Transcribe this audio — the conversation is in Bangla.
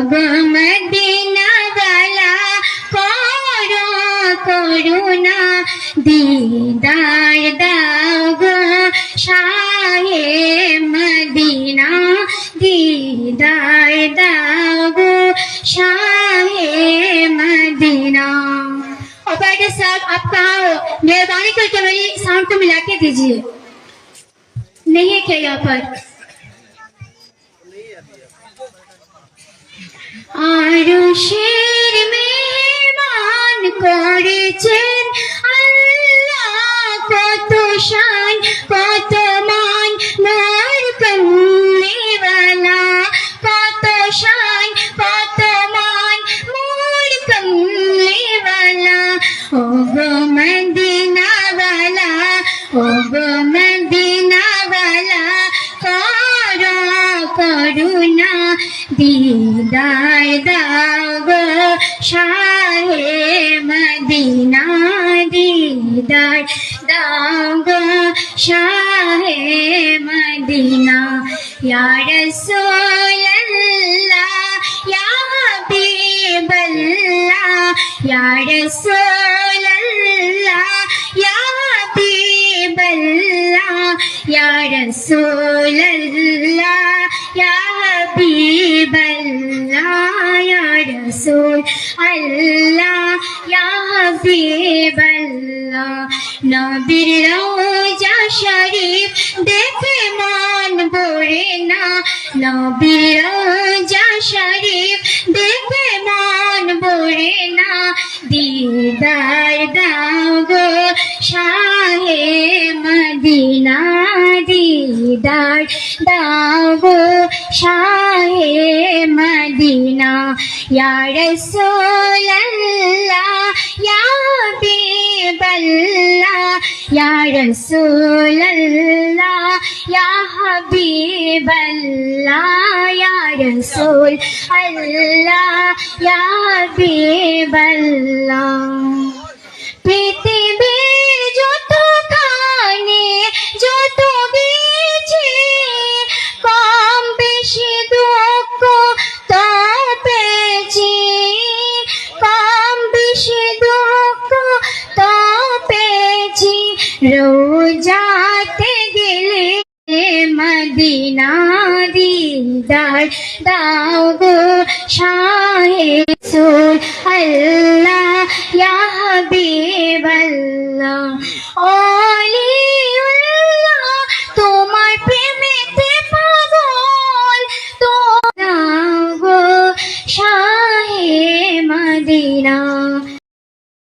अब मदीना वाला करो करुणा, दीदार दाग, शाहे मदीना, दीदार दाग, शाहे मदीना। और बैठे साहब आप कहा हो मेहरबानी करके मेरी साउंड को मिला के दीजिए। नहीं है क्या यहाँ पर? আরশের মেহমান করেছেন আল্লাহ, কত শান, কত মান, মোর কমলিওয়ালা কত শান, কত মান, মোর কমলিওয়ালা ও করুণা দিদার গো শাহে মদিনা দিদার গো শাহে মদিনা। ইয়া রাসূলুল্লাহ, ইয়া হাবিবাল্লাহ, ইয়া রাসূলুল্লাহ, ইয়া হাবিবাল্লাহ, ইয়া রাসূলুল্লাহ। হাবিবাল্লাহ নবীর রওজা শরীফ দেখে মন ভরে না। নবীর রওজা শরীফ দেখে মন ভরে না। দিদার দাও গো শাহে মদিনা দিদার দাও গো শাহে মদিনা। ইয়া রাসূলুল্লাহ ইয়া রাসূলুল্লাহ ইয়া হাবিবাল্লাহ ইয়া রাসূল আল্লাহ ইয়া হাবিবাল্লাহ পৃথিবীর রোজাতে গেলে মদিনা দিদার দাও গো শাহে সুল আল্লাহ ইয়া হাবিবাল্লাহ। অলিউল্লাহ